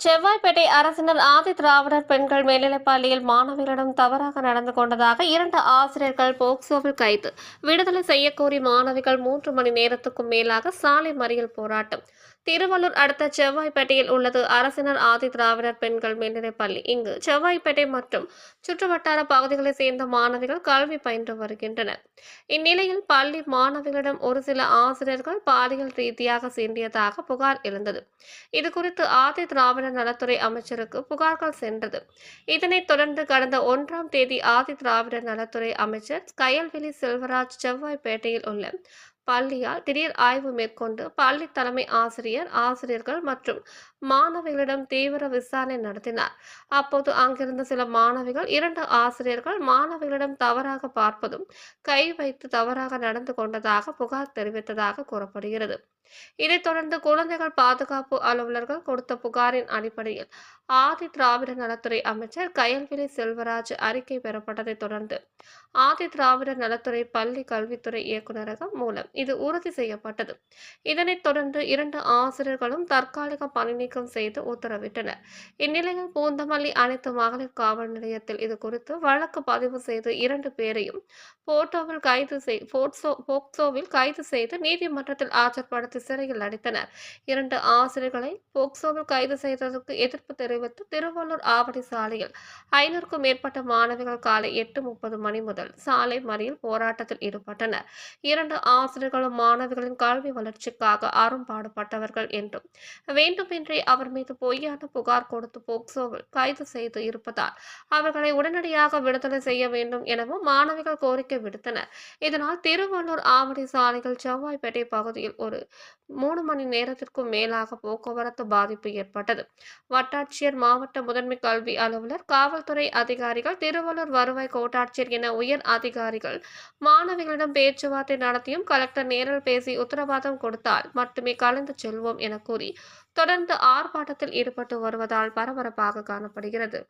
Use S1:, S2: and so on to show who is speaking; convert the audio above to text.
S1: செவ்வாய்ப்பேட்டை அரசினர் ஆதி திராவிடர் பெண்கள் மேல்நிலைப் பள்ளியில் மாணவிகளிடம் தவறாக நடந்து கொண்டதாக இரண்டு ஆசிரியர்கள் போக்சோவில் கைது. விடுதலை செய்யக்கோரி மாணவிகள் மூன்று மணி நேரத்துக்கும் மேலாக சாலை மறியல் போராட்டம். திருவள்ளூர் அடுத்த செவ்வாய்ப்பேட்டையில் உள்ளது அரசினர் ஆதி திராவிடர் பெண்கள் மேல்நிலைப் பள்ளி இங்கு செவ்வாய்ப்பேட்டை மற்றும் சுற்றுவட்டார பகுதிகளைச் சேர்ந்த மாணவிகள் கல்வி பயின்று வருகின்றனர். இந்நிலையில் பள்ளி மாணவிகளிடம் ஒரு சில ஆசிரியர்கள் பாலியல் ரீதியாக சீண்டியதாக புகார் எழுந்தது. இது குறித்து ஆதி திராவிடர் நலத்துறை அமைச்சருக்கு புகார்கள் சென்றது. இதனைத் தொடர்ந்து கடந்த ஒன்றாம் தேதி ஆதி திராவிடர் நலத்துறை அமைச்சர் கயல்வெளி செல்வராஜ் செவ்வாய்ப்பேட்டையில் உள்ள பள்ளியால் திடீர் ஆய்வு மேற்கொண்டு பள்ளி தலைமை ஆசிரியர் ஆசிரியர்கள் மற்றும் மாணவிகளிடம் தீவிர விசாரணை நடத்தினார். அப்போது அங்கிருந்த சில மாணவிகள் இரண்டு ஆசிரியர்கள் மாணவிகளிடம் தவறாக பார்ப்பதும் கை வைத்து தவறாக நடந்து கொண்டதாக புகார் தெரிவித்ததாக கூறப்படுகிறது. இதைத் தொடர்ந்து குழந்தைகள் பாதுகாப்பு அலுவலர்கள் கொடுத்த புகாரின் அடிப்படையில் ஆதி திராவிட நலத்துறை அமைச்சர் கயல்விழி செல்வராஜ் அறிக்கை பெறப்பட்டதைத் தொடர்ந்து ஆதி திராவிட நலத்துறை பள்ளி கல்வித்துறை இயக்குநரகம் மூலம் இது உறுதி செய்யப்பட்டது. இதனைத் தொடர்ந்து இரண்டு ஆசிரியர்களும் தற்காலிக பணி நீக்கம் செய்து உத்தரவிட்டனர். இந்நிலையில் பூந்தமல்லி அனைத்து மகளிர் காவல் நிலையத்தில் இது குறித்து வழக்கு பதிவு செய்து இரண்டு பேரையும் போட்டோவில் கைது செய் போக்சோவில் கைது செய்து நீதிமன்றத்தில் ஆஜர்படுத்தி சிறையில் அடைத்தனர். இரண்டு ஆசிரியர்களை போக்சோவில் கைது செய்ததற்கு எதிர்ப்பு தெரிவித்து திருவள்ளூர் ஆவடி சாலையில் ஐநூறுக்கும் மேற்பட்ட மாணவிகள் காலை எட்டு முப்பது மணி முதல் சாலை மறியல் போராட்டத்தில் ஈடுபட்டனர். இரண்டு ஆசிரியர் ஆசிரியர்களும் மாணவிகளின் கல்வி வளர்ச்சிக்காக அரும்பாடுபட்டவர்கள் என்றும் வேண்டுமென்றே அவர் மீது பொய்யான புகார் கொடுத்து போக்சோவில் கைது செய்து இருப்பதால் அவர்களை உடனடியாக விடுதலை செய்ய வேண்டும் எனவும் மாணவிகள் கோரிக்கை விடுத்தனர். இதனால் திருவள்ளூர் ஆவடி சாலைகள் செவ்வாய்ப்பேட்டை பகுதியில் ஒரு மூணு மணி நேரத்திற்கும் மேலாக போக்குவரத்து பாதிப்பு ஏற்பட்டது. வட்டாட்சியர் மாவட்ட முதன்மை கல்வி அலுவலர் காவல்துறை அதிகாரிகள் திருவள்ளூர் வருவாய் கோட்டாட்சியர் என உயர் அதிகாரிகள் மாணவிகளிடம் பேச்சுவார்த்தை நடத்தியும் கலெக்டர் நேரில் பேசி உத்தரவாதம் கொடுத்தால் மட்டுமே கலந்து செல்வோம் என கூறி தொடர்ந்து ஆர்ப்பாட்டத்தில் ஈடுபட்டு வருவதால் பரபரப்பாக காணப்படுகிறது.